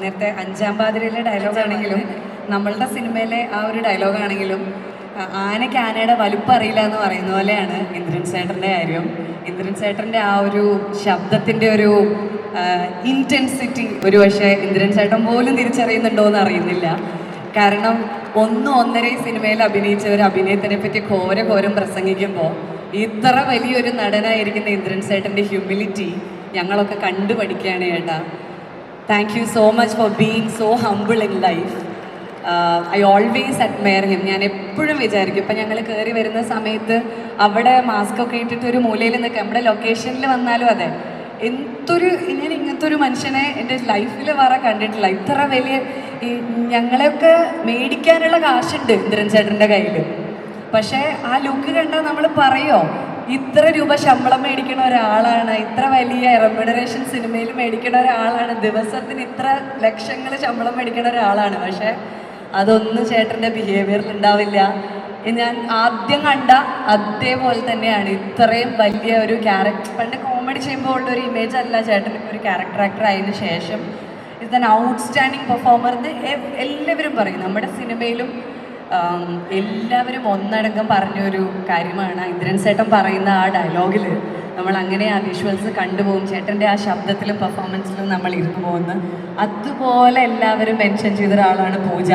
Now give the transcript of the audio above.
നേരത്തെ അഞ്ചാം പാതിരയിലെ ഡയലോഗാണെങ്കിലും നമ്മളുടെ സിനിമയിലെ ആ ഒരു ഡയലോഗാണെങ്കിലും ആനയ്ക്ക് ആനയുടെ വലുപ്പം അറിയില്ല എന്ന് പറയുന്ന പോലെയാണ് ഇന്ദ്രൻ ചേട്ടന്റെ കാര്യം. ഇന്ദ്രൻ ചേട്ടന്റെ ആ ഒരു ശബ്ദത്തിന്റെ ഒരു ഇന്റൻസിറ്റി ഒരു പക്ഷേ ഇന്ദ്രൻ ചേട്ടൻ പോലും തിരിച്ചറിയുന്നുണ്ടോ എന്ന് അറിയുന്നില്ല. കാരണം ഒന്ന് ഒന്നര സിനിമയിൽ അഭിനയിച്ച ഒരു അഭിനയത്തിനെ പറ്റി ഘോര ഘോരം പ്രസംഗിക്കുമ്പോൾ ഇത്ര വലിയൊരു നടനായിരിക്കുന്ന ഇന്ദ്രൻ ചേട്ടന്റെ ഹ്യൂമിലിറ്റി ഞങ്ങളൊക്കെ കണ്ടു പഠിക്കുകയാണ് ചേട്ടാ thank you so much for being so humble in life I always admire him ഞാൻ എപ്പോഴും വിചാരിക്കും ഇപ്പം ഞങ്ങൾ കയറി വരുന്ന സമയത്ത് അവിടെ മാസ്ക് ഒക്കെ ഇട്ടിട്ട് ഒരു മൂലയിൽ നിൽക്കുക നമ്മുടെ ലൊക്കേഷനിൽ വന്നാലും അതെ. എന്തൊരു ഞാൻ ഇങ്ങനത്തെ ഒരു മനുഷ്യനെ എന്റെ ലൈഫിൽ വേറെ കണ്ടിട്ടില്ല. ഇത്ര വലിയ ഈ ഞങ്ങളെയൊക്കെ മേടിക്കാനുള്ള കാശുണ്ട് ഇന്ദ്രൻ ചേട്ടന്റെ കയ്യിൽ പക്ഷേ ആ ലുക്ക് കണ്ടാൽ നമ്മൾ പറയോ ഇത്ര രൂപ ശമ്പളം മേടിക്കുന്ന ഒരാളാണ് ഇത്ര വലിയ റെമ്യൂണറേഷൻ സിനിമയിൽ മേടിക്കുന്ന ഒരാളാണ് ദിവസത്തിന് ഇത്ര ലക്ഷങ്ങൾ ശമ്പളം മേടിക്കുന്ന ഒരാളാണ്. പക്ഷേ അതൊന്നും ചേട്ടന്റെ ബിഹേവിയറിൽ ഉണ്ടാവില്ല. ഞാൻ ആദ്യം കണ്ട അതേപോലെ തന്നെയാണ്. ഇത്രയും വലിയ ഒരു ക്യാരക്ടർ പണ്ട് കോമഡി ചെയ്യുമ്പോൾ ഉള്ള ഒരു ഇമേജ് അല്ല ചേട്ടൻ ഒരു ക്യാരക്ടർ ആക്ടർ ആയതിനു ശേഷം. ഇസ് ആൻ ഔട്ട്സ്റ്റാൻഡിങ് പെർഫോമർ എന്ന് എല്ലാവരും പറയും. നമ്മുടെ സിനിമയിലും എല്ലാവരും ഒന്നടങ്കം പറഞ്ഞൊരു കാര്യമാണ്. ഇന്ദ്രൻ ചേട്ടൻ പറയുന്ന ആ ഡയലോഗിൽ നമ്മൾ അങ്ങനെ ആ വിഷ്വൽസ് കണ്ടുപോകും. ചേട്ടന്റെ ആ ശബ്ദത്തിലും പെർഫോമൻസിലും നമ്മൾ ഇരുന്നു പോകുന്നു അതുപോലെ എല്ലാവരും മെൻഷൻ ചെയ്ത ഒരാളാണ് പൂജ.